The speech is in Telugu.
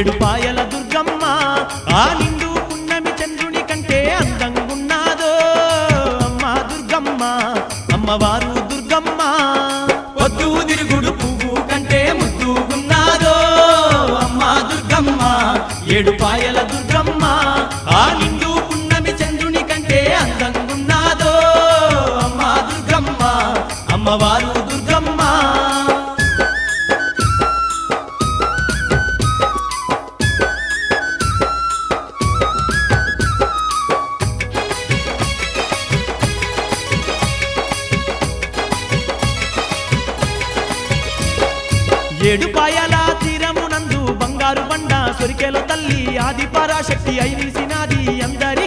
ఏడు పాయల దుర్గమ్మ ఆ నిండు పున్నమి చంద్రుని కంటే అందంగున్నాదో. అమ్మ దుర్గమ్మ అమ్మవారు దుర్గమ్మ వద్దు తిరుగుడు పువ్వు కంటే ముద్దుగున్నాదో. అమ్మ దుర్గమ్మ ఏడు పాయల దుర్గమ్మ ఆ నిండు పున్నమి చంద్రుని కంటే అందంగున్నాదో. అమ్మ దుర్గమ్మ అమ్మవారు దుర్గమ్మ ఏడు పాయల తీరమునందు బంగారు బండ సొరికెల తల్లి ఆది పరాశక్తి అయి నిలిసినాది అందరికీ